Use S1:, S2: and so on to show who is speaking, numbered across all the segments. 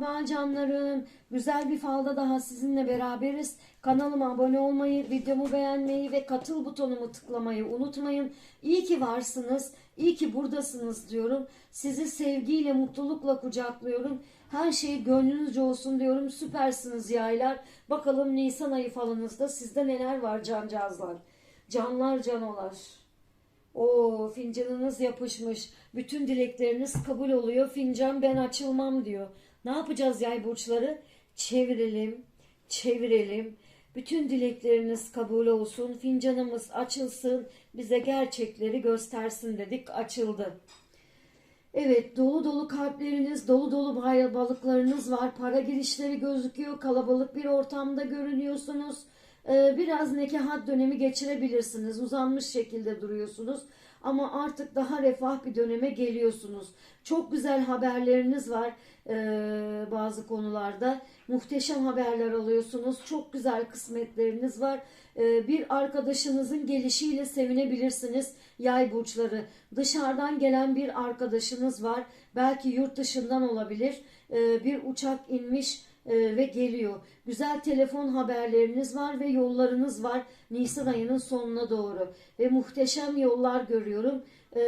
S1: Merhaba canlarım. Güzel bir falda daha sizinle beraberiz. Kanalıma abone olmayı, videomu beğenmeyi ve katıl butonumu tıklamayı unutmayın. İyi ki varsınız. iyi ki buradasınız diyorum. Sizi sevgiyle, mutlulukla kucaklıyorum. Her şey gönlünüzce olsun diyorum. Süpersiniz yaylar. Bakalım Nisan ayı falınızda sizde neler var cancağızlar. Canlar canolar. O fincanınız yapışmış. Bütün dilekleriniz kabul oluyor. Fincan ben açılmam diyor. Ne yapacağız yay burçları? Çevirelim, çevirelim. Bütün dilekleriniz kabul olsun. Fincanımız açılsın. Bize gerçekleri göstersin dedik. Açıldı. Evet dolu dolu kalpleriniz, dolu dolu balıklarınız var. Para girişleri gözüküyor. Kalabalık bir ortamda görünüyorsunuz. Ee, biraz nekahat dönemi geçirebilirsiniz. Uzanmış şekilde duruyorsunuz. Ama artık daha refah bir döneme geliyorsunuz. Çok güzel haberleriniz var ee, bazı konularda. Muhteşem haberler alıyorsunuz. Çok güzel kısmetleriniz var. Ee, bir arkadaşınızın gelişiyle sevinebilirsiniz. Yay burçları. Dışarıdan gelen bir arkadaşınız var. Belki yurt dışından olabilir. Ee, bir uçak inmiş e, ve geliyor. Güzel telefon haberleriniz var ve yollarınız var Nisan ayının sonuna doğru. Ve muhteşem yollar görüyorum. Ee,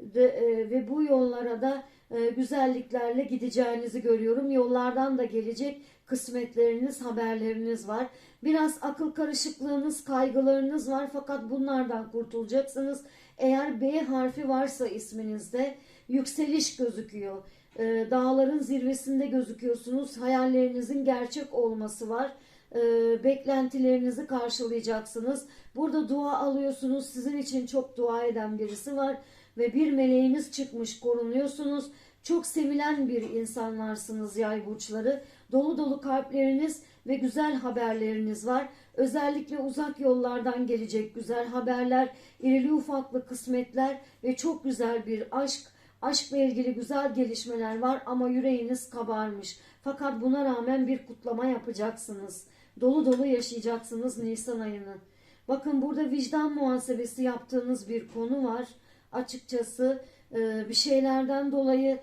S1: de, e, ve bu yollara da e, güzelliklerle gideceğinizi görüyorum. Yollardan da gelecek kısmetleriniz, haberleriniz var. Biraz akıl karışıklığınız, kaygılarınız var fakat bunlardan kurtulacaksınız. Eğer B harfi varsa isminizde yükseliş gözüküyor. Ee, dağların zirvesinde gözüküyorsunuz. Hayallerinizin gerçek olması var. Ee, beklentilerinizi karşılayacaksınız. Burada dua alıyorsunuz. Sizin için çok dua eden birisi var ve bir meleğiniz çıkmış korunuyorsunuz. Çok sevilen bir insanlarsınız yay burçları. Dolu dolu kalpleriniz ve güzel haberleriniz var. Özellikle uzak yollardan gelecek güzel haberler, irili ufaklı kısmetler ve çok güzel bir aşk. Aşkla ilgili güzel gelişmeler var ama yüreğiniz kabarmış. Fakat buna rağmen bir kutlama yapacaksınız. Dolu dolu yaşayacaksınız Nisan ayını. Bakın burada vicdan muhasebesi yaptığınız bir konu var. Açıkçası e, bir şeylerden dolayı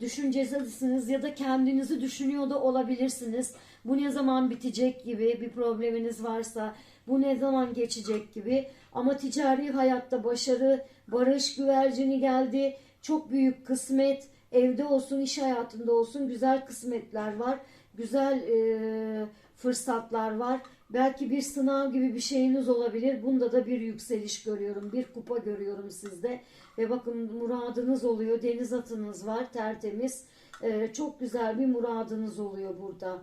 S1: düşüncelisiniz ya da kendinizi düşünüyor da olabilirsiniz. Bu ne zaman bitecek gibi bir probleminiz varsa bu ne zaman geçecek gibi ama ticari hayatta başarı, barış güvercini geldi. Çok büyük kısmet, evde olsun, iş hayatında olsun güzel kısmetler var. Güzel e, fırsatlar var. Belki bir sınav gibi bir şeyiniz olabilir. Bunda da bir yükseliş görüyorum. Bir kupa görüyorum sizde. Ve bakın muradınız oluyor. Deniz atınız var tertemiz. E, çok güzel bir muradınız oluyor burada.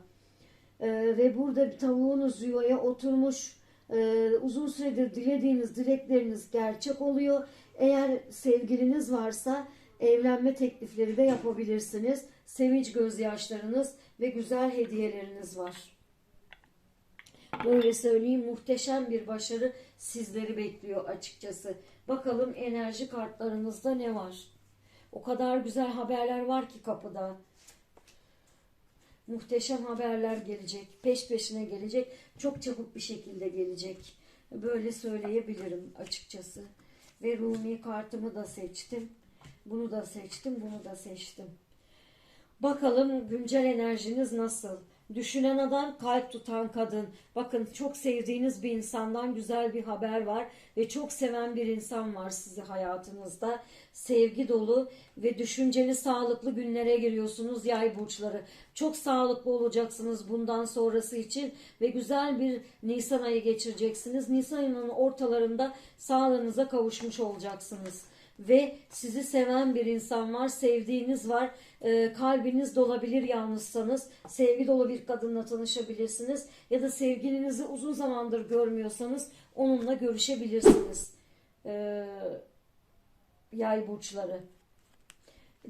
S1: E, ve burada bir tavuğunuz yuvaya oturmuş. E, uzun süredir dilediğiniz dilekleriniz gerçek oluyor. Eğer sevgiliniz varsa evlenme teklifleri de yapabilirsiniz. Sevinç gözyaşlarınız ve güzel hediyeleriniz var. Böyle söyleyeyim muhteşem bir başarı sizleri bekliyor açıkçası. Bakalım enerji kartlarınızda ne var? O kadar güzel haberler var ki kapıda. Muhteşem haberler gelecek. Peş peşine gelecek. Çok çabuk bir şekilde gelecek. Böyle söyleyebilirim açıkçası. Ve Rumi kartımı da seçtim. Bunu da seçtim, bunu da seçtim. Bakalım güncel enerjiniz nasıl? Düşünen adam, kalp tutan kadın. Bakın çok sevdiğiniz bir insandan güzel bir haber var ve çok seven bir insan var sizi hayatınızda. Sevgi dolu ve düşünceli, sağlıklı günlere giriyorsunuz yay burçları. Çok sağlıklı olacaksınız bundan sonrası için ve güzel bir Nisan ayı geçireceksiniz. Nisan ayının ortalarında sağlığınıza kavuşmuş olacaksınız ve sizi seven bir insan var, sevdiğiniz var, e, kalbiniz dolabilir yalnızsanız, sevgi dolu bir kadınla tanışabilirsiniz ya da sevgilinizi uzun zamandır görmüyorsanız onunla görüşebilirsiniz. E, yay burçları.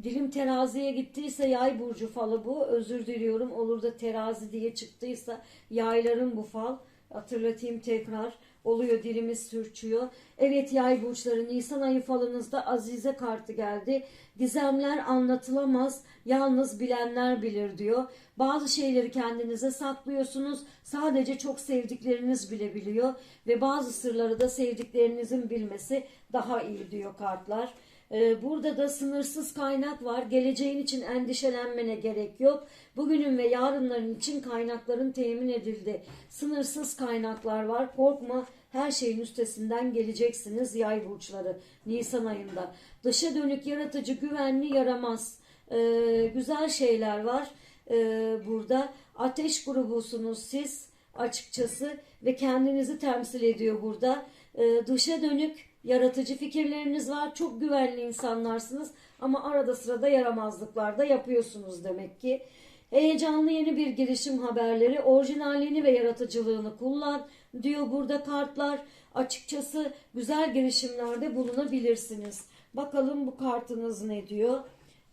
S1: Dilim teraziye gittiyse yay burcu falı bu. Özür diliyorum. Olur da terazi diye çıktıysa yayların bu fal. Hatırlatayım tekrar. Oluyor dilimiz sürçüyor. Evet yay burçları Nisan ayı falınızda Azize kartı geldi. Gizemler anlatılamaz. Yalnız bilenler bilir diyor. Bazı şeyleri kendinize saklıyorsunuz. Sadece çok sevdikleriniz bilebiliyor. Ve bazı sırları da sevdiklerinizin bilmesi daha iyi diyor kartlar. Ee, burada da sınırsız kaynak var. Geleceğin için endişelenmene gerek yok. Bugünün ve yarınların için kaynakların temin edildi. Sınırsız kaynaklar var. Korkma her şeyin üstesinden geleceksiniz yay burçları Nisan ayında. Dışa dönük yaratıcı güvenli yaramaz. Ee, güzel şeyler var ee, burada. Ateş grubusunuz siz açıkçası ve kendinizi temsil ediyor burada. Ee, dışa dönük yaratıcı fikirleriniz var. Çok güvenli insanlarsınız ama arada sırada yaramazlıklar da yapıyorsunuz demek ki. Heyecanlı yeni bir girişim haberleri, orijinalliğini ve yaratıcılığını kullan diyor burada kartlar. Açıkçası güzel girişimlerde bulunabilirsiniz. Bakalım bu kartınız ne diyor?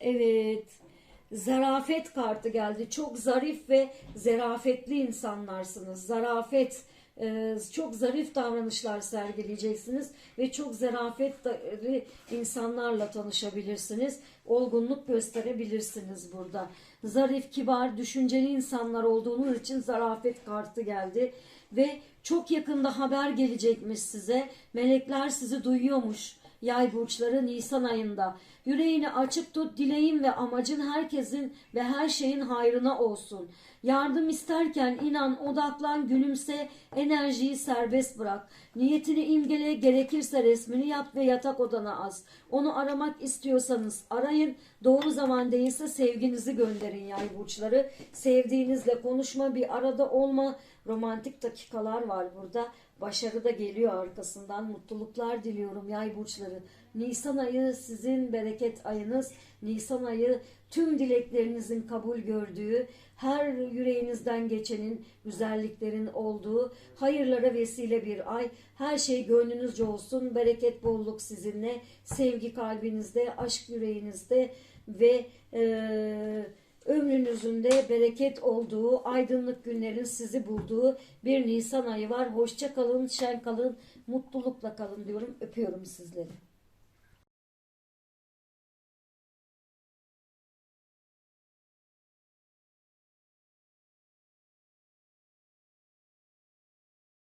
S1: Evet. Zarafet kartı geldi. Çok zarif ve zerafetli insanlarsınız. Zarafet, e, çok zarif davranışlar sergileyeceksiniz ve çok zarafetli insanlarla tanışabilirsiniz. Olgunluk gösterebilirsiniz burada. Zarif, kibar, düşünceli insanlar olduğunuz için zarafet kartı geldi ve çok yakında haber gelecekmiş size. Melekler sizi duyuyormuş. Yay burçları Nisan ayında. Yüreğini açık tut, dileğin ve amacın herkesin ve her şeyin hayrına olsun. Yardım isterken inan, odaklan, gülümse, enerjiyi serbest bırak. Niyetini imgele, gerekirse resmini yap ve yatak odana az. Onu aramak istiyorsanız arayın. Doğru zaman değilse sevginizi gönderin yay burçları. Sevdiğinizle konuşma, bir arada olma. Romantik dakikalar var burada. Başarı da geliyor arkasından. Mutluluklar diliyorum yay burçları. Nisan ayı sizin bereket ayınız. Nisan ayı tüm dileklerinizin kabul gördüğü, her yüreğinizden geçenin, güzelliklerin olduğu, hayırlara vesile bir ay. Her şey gönlünüzce olsun. Bereket, bolluk sizinle. Sevgi kalbinizde, aşk yüreğinizde ve eee ömrünüzün de bereket olduğu, aydınlık günlerin sizi bulduğu bir Nisan ayı var. Hoşça kalın, şen kalın, mutlulukla kalın diyorum. Öpüyorum sizleri.